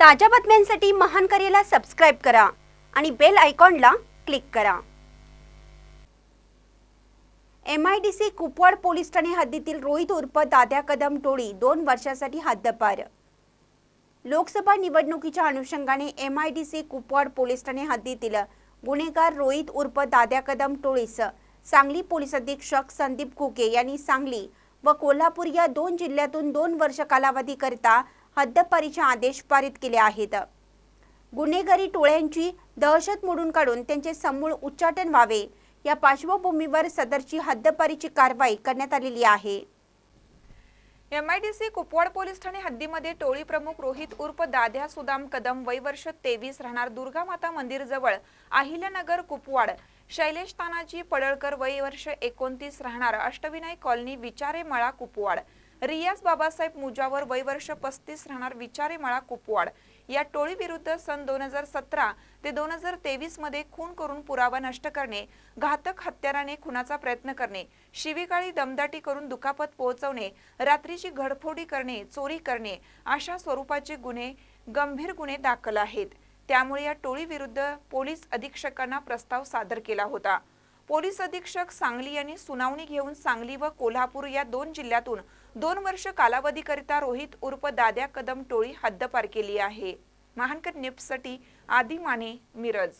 ताज्या बातम्यांसाठी महान करेला सबस्क्राईब करा आणि बेल आयकॉनला क्लिक करा. M I D C Kupwad police Thane हद्दीतील रोहित उर्फ दाद्या कदम टोळी दोन वर्षासाठी हद्दपार. लोकसभा निवडणुकीच्या अनुषंगाने M I D C Kupwad police Thane हद्दीतील गुन्हेगार रोहित उर्फ दाद्या कदम टोळीस सांगली पोलीस अधीक्षक संदीप कुके यांनी सांगली व कोल्हापूर या दोन जिल्ह्यातून दोन वर्ष कालावधीकरिता हद्दपारीचे आदेश पारित केले आहेत. गुन्हेगारी टोळ्यांची दहशत मोडून काढून त्यांचे समूळ उच्चाटन व्हावे. या पार्श्वभूमीवर सदरची हद्दपारीची कारवाई करण्यात आलेली आहे. एम आयडीसी कुपवाड पोलीस ठाणे हद्दीमध्ये टोळी प्रमुख रोहित उर्फ दाद्या सुदाम कदम वय वर्ष तेवीस राहणार दुर्गा माता मंदिर जवळ अहिल्यानगर कुपवाड. शैलेश तानाजी पडळकर वय वर्ष एकोणतीस राहणार अष्टविनायक कॉलनी विचारे मळा कुपवाड. रियाज बाबासाहेब मुजावर वय वर्ष पस्तीस राहणार विचारे मळा कुपवाड. या टोळी विरुद्ध सन दोन हजार सतरा ते दोन हजार तेवीसमध्ये खून करून पुरावा नष्ट करणे घातक हत्याराने खुनाचा प्रयत्न करणे शिवीकाळी दमदाटी करून दुखापत पोहोचवणे रात्रीची घडफोडी करणे चोरी करणे अशा स्वरूपाचे गुन्हे गंभीर गुन्हे दाखल आहेत. त्यामुळे या टोळी विरुद्ध पोलीस अधीक्षकांना प्रस्ताव सादर केला होता. पोलीस अधीक्षक सांगली यांनी सुनावणी घेऊन सांगली व कोल्हापूर या दोन जिल्ह्यातून दोन वर्ष कालावधीकरिता रोहित उर्फ दाद्या कदम टोळी हद्दपार केली आहे. महानकर न्यूजसाठी आदी माने मिरज.